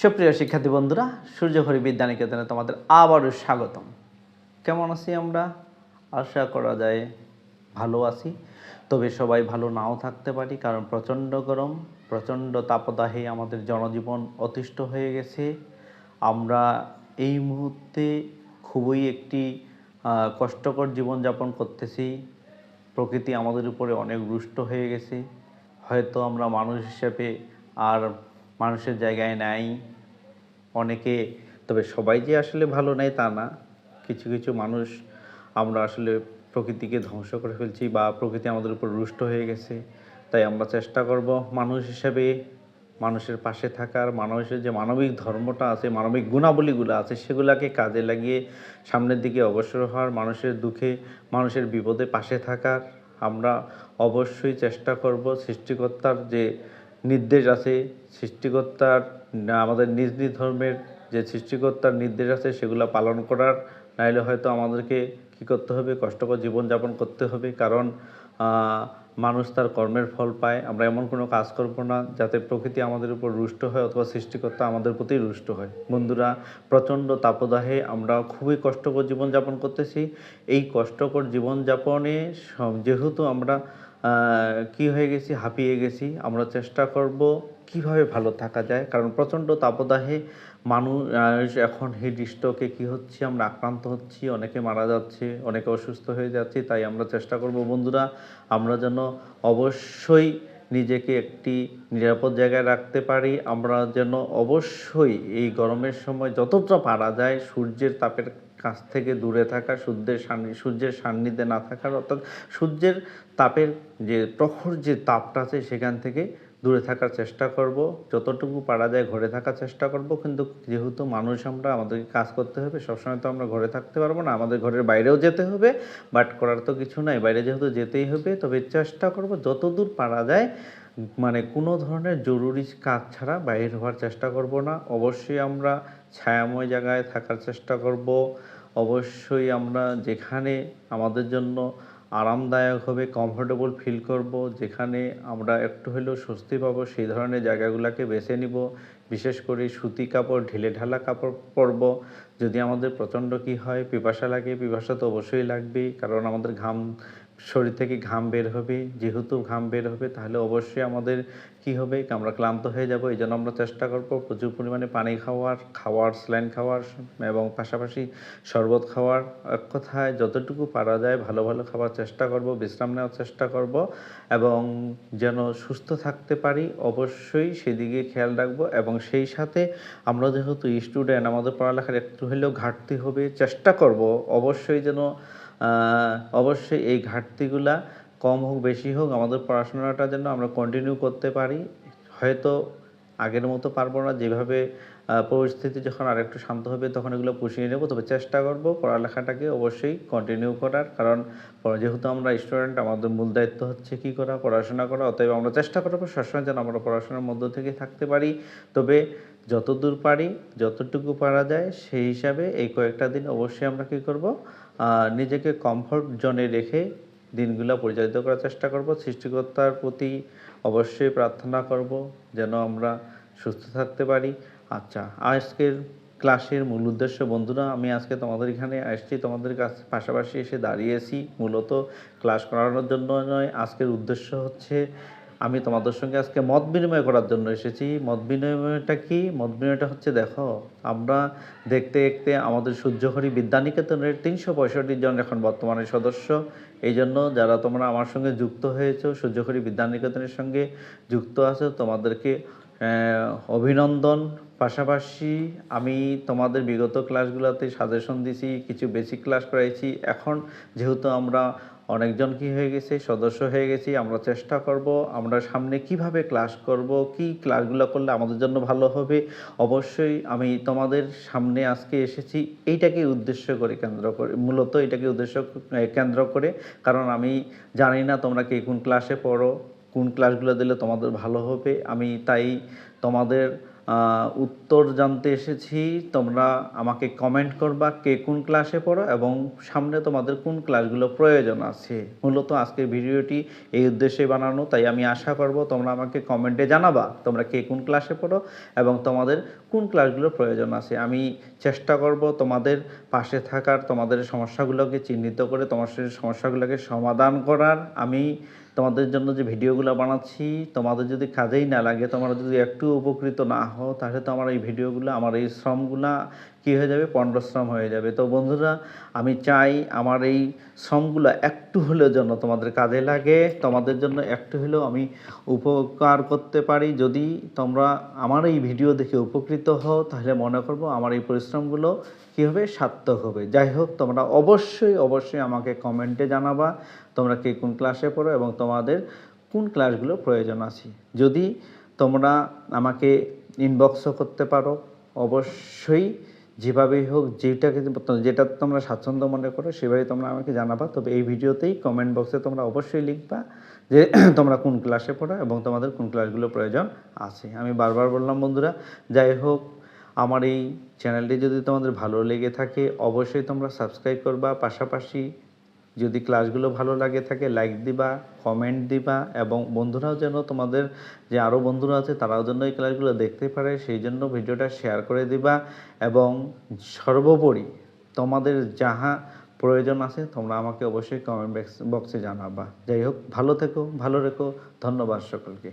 সুপ্রিয় শিক্ষার্থী বন্ধুরা সূর্যঘড়ি বিদ্যানিকেতনে তোমাদের আবারও স্বাগতম। কেমন আছি আমরা? আশা করা যায় ভালো আছি। তবে সবাই ভালো নাও থাকতে পারি, কারণ প্রচণ্ড গরম, প্রচণ্ড তাপদাহে আমাদের জনজীবন অতিষ্ঠ হয়ে গেছে। আমরা এই মুহূর্তে খুবই একটি কষ্টকর জীবনযাপন করতেছি। প্রকৃতি আমাদের উপরে অনেক রুষ্ট হয়ে গেছে। হয়তো আমরা মানুষ হিসেবে আর মানুষের জায়গায় নাই, অনেকে, তবে সবাই যে আসলে ভালো নেই তা না। কিছু কিছু মানুষ আমরা আসলে প্রকৃতিকে ধ্বংস করে ফেলছি বা প্রকৃতি আমাদের উপর রুষ্ট হয়ে গেছে। তাই আমরা চেষ্টা করব মানুষ হিসেবে মানুষের পাশে থাকার, মানুষের যে মানবিক ধর্মটা আছে, মানবিক গুণাবলীগুলো আছে, সেগুলোকে কাজে লাগিয়ে সামনের দিকে অগ্রসর হওয়ার, মানুষের দুঃখে, মানুষের বিপদে পাশে থাকার আমরা অবশ্যই চেষ্টা করব। সৃষ্টিকর্তার যে নির্দেশ আছে, সৃষ্টিকর্তার আমাদের নিজ নিজ ধর্মের যে সৃষ্টিকর্তার নির্দেশ আছে, সেগুলো পালন করার, নাইলে হয়তো আমাদেরকে কী করতে হবে? কষ্টকর জীবনযাপন করতে হবে। কারণ মানুষ তার কর্মের ফল পায়। আমরা এমন কোনো কাজ করব না যাতে প্রকৃতি আমাদের উপর রুষ্ট হয় অথবা সৃষ্টিকর্তা আমাদের প্রতি রুষ্ট হয়। বন্ধুরা, প্রচণ্ড তাপদাহে আমরা খুবই কষ্টকর জীবনযাপন করতেছি। এই কষ্টকর জীবনযাপনে যেহেতু আমরা কি হয়ে গেছি, হাঁপিয়ে গেছি। আমরা চেষ্টা করব কীভাবে ভালো থাকা যায়। কারণ প্রচণ্ড তাপদাহে মানুষ এখন হিট স্ট্রোকে কী হচ্ছে, আমরা আক্রান্ত হচ্ছি, অনেকে মারা যাচ্ছে, অনেকে অসুস্থ হয়ে যাচ্ছে, তাই আমরা চেষ্টা করব, বন্ধুরা, আমরা যেন অবশ্যই নিজেকে একটি নিরাপদ জায়গায় রাখতে পারি। আমরা যেন অবশ্যই এই গরমের সময় যতটা পারা যায়, সূর্যের তাপের কাছ থেকে দূরে থাকা, সূর্যের সূর্যের সান্নিধ্যে না থাকার, অর্থাৎ সূর্যের তাপের যে প্রখর যে তাপটা আছে সেখান থেকে দূরে থাকার চেষ্টা করব। যতটুকু পারা যায় ঘরে থাকার চেষ্টা করব। কিন্তু যেহেতু মানুষ আমরা, আমাদেরকে কাজ করতে হবে, সবসময় তো আমরা ঘরে থাকতে পারব না, আমাদের ঘরের বাইরেও যেতে হবে। বাট করার তো কিছু নাই, বাইরে যেহেতু যেতেই হবে, তবে চেষ্টা করব যতদূর পারা যায় মানে কোনো ধরনের জরুরি কাজ ছাড়া বাইরে হওয়ার চেষ্টা করব না। অবশ্যই আমরা ছায়াময় জায়গায় থাকার চেষ্টা করব। অবশ্যই আমরা যেখানে আমাদের জন্য আরামদায়ক হবে কমফোর্টেবল ফিল করব, যেখানে আমরা একটু হলেও স্বস্তি পাবো, সেই ধরনের জায়গাগুলোকে বেছে নিব। বিশেষ করে সুতি কাপড়, ঢিলে ঢালা কাপড় পরব। যদি আমাদের প্রচণ্ড কি হয়, পিপাসা লাগে, পিপাসা তো অবশ্যই লাগবেই, কারণ আমাদের ঘাম শরীর থেকে ঘাম বের হবে, যেহেতু ঘাম বের হবে, তাহলে অবশ্যই আমাদের কি হবে? আমরা ক্লান্ত হয়ে যাব, এই জন্য আমরা চেষ্টা করব প্রচুর পরিমাণে পানি খাওয়ার খাওয়ার স্যালাইন খাওয়ার এবং পাশাপাশি শরবত খাওয়ার। এক কথায় যতটুকু পারা যায় ভালো ভালো খাবার চেষ্টা করব, বিশ্রাম নেওয়ার চেষ্টা করব এবং যেন সুস্থ থাকতে পারি, অবশ্যই সেদিকে খেয়াল রাখব এবং সেই সাথে আমরা যেহেতু স্টুডেন্ট আমাদের পড়ালেখার একটু হলেও ঘাটতি হবে, চেষ্টা করব অবশ্যই যেন অবশ্যই এই ঘাটতিগুলা কম হোক, বেশি হোক, আমাদের পড়াশোনাটা যেন আমরা কন্টিনিউ করতে পারি। হয়তো আগের মতো পারব না। যেভাবে পরিস্থিতি যখন আরেকটু শান্ত হবে, তখন এগুলো পুষিয়ে নেব। তবে চেষ্টা করব পড়ালেখাটাকে অবশ্যই কন্টিনিউ করার। কারণ যেহেতু আমরা স্টুডেন্ট আমাদের মূল দায়িত্ব হচ্ছে কি করা, পড়াশোনা করা। অতএব আমরা চেষ্টা করব সবসময় যেন আমরা পড়াশোনার মধ্য থেকে থাকতে পারি। তবে যতদূর পারি, যতটুকু পারা যায়, সেই হিসাবে এই কয়েকটা দিন অবশ্যই আমরা কি করব নিজেকে কমফোর্ট জোনে রেখে দিনগুলো পরিচালিত করার চেষ্টা করব। সৃষ্টিকর্তার প্রতি অবশ্যই প্রার্থনা করব যেন আমরা সুস্থ থাকতে পারি। আচ্ছা আজকের ক্লাসের মূল উদ্দেশ্য, বন্ধুরা, আমি আজকে তোমাদের এখানে আসছি। তোমাদের কাছে পাশাপাশি এসে দাঁড়িয়েছি। মূলত ক্লাস করানোর জন্য নয়, আজকের উদ্দেশ্য হচ্ছে আমি তোমাদের সঙ্গে আজকে মত বিনিময় করার জন্য এসেছি। মত বিনিময়টা কি? মত বিনিময়টা হচ্ছে দেখো, আমরা দেখতে দেখতে আমাদের সূর্যহরি বিদ্যানিকেতনের তিনশো পঁয়ষট্টি জন এখন বর্তমানে সদস্য। এই জন্য যারা তোমরা আমার সঙ্গে যুক্ত হয়েছো, সূর্যহরি বিদ্যানিকেতনের সঙ্গে যুক্ত আছো, তোমাদেরকে অভিনন্দন। পাশাপাশি আমি তোমাদের বিগত ক্লাসগুলোতে সাজেশন দিছি, কিছু বেসিক ক্লাস করাইছি। এখন যেহেতু আমরা অনেকজন কি হয়ে গেছে? সদস্য হয়ে গেছি, আমরা চেষ্টা করব, আমরা সামনে কীভাবে ক্লাস করব, কি ক্লাসগুলো করলে আমাদের জন্য ভালো হবে? অবশ্যই আমি তোমাদের সামনে আজকে এসেছি, এইটাকে উদ্দেশ্য করে কেন্দ্র করে, মূলত এটাকে উদ্দেশ্য কেন্দ্র করে। কারণ আমি জানি না তোমরা কে কোন ক্লাসে পড়ো, কোন ক্লাসগুলো দিলে তোমাদের ভালো হবে। আমি তাই তোমাদের উত্তর জানতে এসেছি। তোমরা আমাকে কমেন্ট করবা কে কোন ক্লাসে পড়ো এবং সামনে তোমাদের কোন ক্লাসগুলো প্রয়োজন আছে। মূলত আজকের ভিডিওটি এই উদ্দেশ্যে বানানো, তাই আমি আশা করব তোমরা আমাকে কমেন্টে জানাবা তোমরা কে কোন ক্লাসে পড়ো এবং তোমাদের কোন ক্লাসগুলো প্রয়োজন আছে। আমি চেষ্টা করব তোমাদের পাশে থাকার, তোমাদের সমস্যাগুলোকে চিহ্নিত করে তোমার সেই সমস্যাগুলোকে সমাধান করার। আমি তোমাদের জন্য যে ভিডিওগুলো বানাচ্ছি, তোমাদের যদি কাজেই না লাগে, তোমরা যদি একটু উপকৃত না হও, তাহলে তো আমার এই ভিডিওগুলো, আমার এই শ্রমগুলা কী হয়ে যাবে? পণ্ডশ্রম হয়ে যাবে। তো বন্ধুরা, আমি চাই আমার এই শ্রমগুলো একটু হলেও যেন তোমাদের কাজে লাগে। তোমাদের জন্য একটু হলেও আমি উপকার করতে পারি। যদি তোমরা আমার এই ভিডিও দেখে উপকৃত হও, তাহলে মনে করব আমার এই পরিশ্রমগুলো কী হবে সার্থক হবে। যাই হোক, তোমরা অবশ্যই অবশ্যই আমাকে কমেন্টে জানাবা, তোমরা কে কোন ক্লাসে পড়ো এবং তোমাদের কোন ক্লাসগুলো প্রয়োজন আছে। যদি তোমরা আমাকে ইনবক্সও করতে পারো, অবশ্যই যেভাবেই হোক, যেটাকে যেটা তোমরা স্বাচ্ছন্দ্য মনে করো, সেভাবেই তোমরা আমাকে জানাবা। তবে এই ভিডিওতেই কমেন্ট বক্সে তোমরা অবশ্যই লিখবা যে তোমরা কোন ক্লাসে পড়ো এবং তোমাদের কোন ক্লাসগুলো প্রয়োজন আছে। আমি বারবার বললাম, বন্ধুরা, যাই হোক, আমার এই চ্যানেলটি যদি তোমাদের ভালো লেগে থাকে, অবশ্যই তোমরা সাবস্ক্রাইব করবা। পাশাপাশি যদি ক্লাসগুলো ভালো লাগে থাকে লাইক দিবা কমেন্ট দিবা এবং বন্ধুরাও যেন তোমাদের যে আরও বন্ধুরা আছে তারাও যেন এই ক্লাসগুলো দেখতে পারে, সেই জন্য ভিডিওটা শেয়ার করে দিবা এবং সর্বোপরি তোমাদের যাহা প্রয়োজন আছে তোমরা আমাকে অবশ্যই কমেন্ট বক্সে জানাবা। যাই হোক, ভালো থেকো, ভালো রেখো, ধন্যবাদ সকলকে।